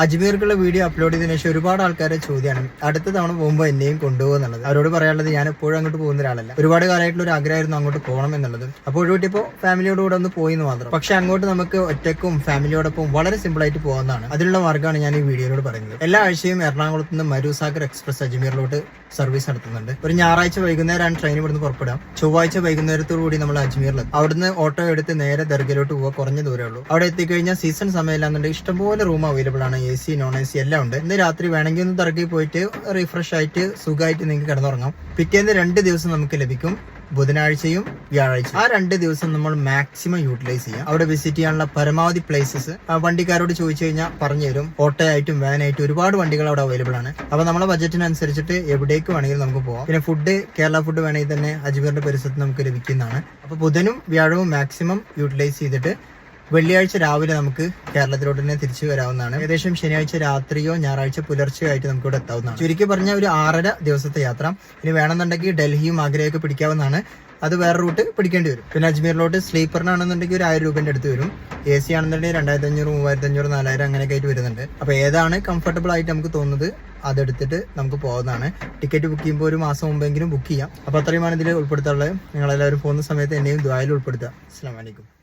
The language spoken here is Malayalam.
അജ്മീർക്കുള്ള വീഡിയോ അപ്ലോഡ് ചെയ്തതിനു ശേഷം ഒരുപാട് ആൾക്കാരെ ചോദ്യമാണ്. അടുത്ത തവണ പോകുമ്പോൾ എന്നെയും കൊണ്ടുപോകുന്നുള്ളത് അവരോട് പറയാനുള്ളത് ഞാൻ എപ്പോഴും അങ്ങോട്ട് പോകുന്ന ഒരാളല്ല. ഒരുപാട് കാലമായിട്ടുള്ള ഒരു ആഗ്രഹമായിരുന്നു അങ്ങോട്ട് പോകണം എന്നുള്ളത്. അപ്പോൾ ഒഴിവിട്ടിപ്പോൾ ഫാമിലിയോട് കൂടെ ഒന്ന് പോയി എന്ന് മാത്രം. പക്ഷെ അങ്ങോട്ട് നമുക്ക് ഒറ്റക്കും ഫാമിലിയോടൊപ്പം വളരെ സിമ്പിൾ ആയിട്ട് പോകുന്നതാണ് അതിനുള്ള മാർഗമാണ് ഞാൻ ഈ വീഡിയോയിലൂടെ പറയുന്നത്. എല്ലാ ആഴ്ചയും എറണാകുളത്ത് നിന്ന് മരുസാഗർ എക്സ്പ്രസ് അജ്മീറിലോട്ട് സർവീസ് നടത്തുന്നുണ്ട്. ഒരു ഞായറാഴ്ച വൈകുന്നേരമാണ് ട്രെയിൻ ഇവിടുന്ന് പുറപ്പെടാം ചൊവ്വാഴ്ച വൈകുന്നേരത്തോടു കൂടി നമ്മൾ അജ്മീറിൽ അവിടുന്ന് ഓട്ടോ എടുത്ത് നേരെ ദർഗയിലോട്ട് പോവുക കുറഞ്ഞ ദൂരമേ ഉള്ളൂ. അവിടെ എത്തിക്കഴിഞ്ഞാൽ സീസൺ സമയമില്ലാന്നുണ്ടെങ്കിൽ ഇഷ്ടംപോലെ റൂം അവൈലബിൾ ആണ് A C non A C എല്ലാം ഉണ്ട്. ഇന്ന് രാത്രി വേണമെങ്കിൽ ഒന്ന് തിറക്കി പോയിട്ട് റീഫ്രഷ് ആയിട്ട് സുഖമായിട്ട് നിങ്ങൾക്ക് കിടന്നുറങ്ങാം. പിറ്റേന്ന് രണ്ട് ദിവസം നമുക്ക് ലഭിക്കും ബുധനാഴ്ചയും വ്യാഴാഴ്ച ആ രണ്ട് ദിവസം നമ്മൾ മാക്സിമം യൂട്ടിലൈസ് ചെയ്യാം. അവിടെ വിസിറ്റ് ചെയ്യാനുള്ള പരമാവധി പ്ലേസസ് വണ്ടിക്കാരോട് ചോദിച്ചു കഴിഞ്ഞാൽ പറഞ്ഞു തരും. ഓട്ടോ ആയിട്ടും വാൻ ആയിട്ടും ഒരുപാട് വണ്ടികൾ അവിടെ അവൈലബിൾ ആണ്. അപ്പൊ നമ്മളെ ബജറ്റിനനുസരിച്ചിട്ട് എവിടേക്ക് വേണമെങ്കിലും നമുക്ക് പോകാം പിന്നെ ഫുഡ് കേരള ഫുഡ് വേണമെങ്കിൽ തന്നെ അജ്മീറിന്റെ പരിസരത്ത് നമുക്ക് ലഭിക്കുന്നതാണ്. അപ്പൊ ബുധനും വ്യാഴവും മാക്സിമം യൂട്ടിലൈസ് ചെയ്തിട്ട് വെള്ളിയാഴ്ച രാവിലെ നമുക്ക് കേരളത്തിലോട്ട് തന്നെ തിരിച്ചു വരാവുന്നതാണ്. ഏകദേശം ശനിയാഴ്ച രാത്രിയോ ഞായറാഴ്ച പുലർച്ചെയോ ആയിട്ട് നമുക്ക് ഇവിടെ എത്താവുന്നതാണ്. ചുരുക്കി പറഞ്ഞ ഒരു ആറര ദിവസത്തെ യാത്ര. ഇനി വേണമെന്നുണ്ടെങ്കിൽ ഡൽഹിയും ആഗ്രയൊക്കെ പിടിക്കാവുന്നതാണ്. അത് വേറെ റൂട്ട് പിടിക്കേണ്ടി വരും. പിന്നെ അജ്മീറിലോട്ട് സ്ലീപ്പറിനാണെന്നുണ്ടെങ്കിൽ ഒരു ആയിരം രൂപേന്റെ അടുത്ത് വരും. എ സി ആണെന്നുണ്ടെങ്കിൽ രണ്ടായിരത്തി അഞ്ഞൂറ് മൂവായിരത്തി അഞ്ഞൂറ് നാലായിരം അങ്ങനെയൊക്കെ ആയിട്ട് വരുന്നുണ്ട്. അപ്പോൾ ഏതാണ് കംഫർട്ടബിൾ ആയിട്ട് നമുക്ക് തോന്നുന്നത് അതെടുത്തിട്ട് നമുക്ക് പോകുന്നതാണ് ടിക്കറ്റ് ബുക്ക് ചെയ്യുമ്പോൾ ഒരു മാസം മുമ്പെങ്കിലും ബുക്ക് ചെയ്യാം. അപ്പോൾ അത്രയുമാണ് ഇതിൽ ഉൾപ്പെടുത്താനുള്ളത്. നിങ്ങളെല്ലാവരും പോകുന്ന സമയത്ത് എന്നെയും ദ്വായിൽ ഉൾപ്പെടുത്തുക. അസ്സാം വലൈക്കും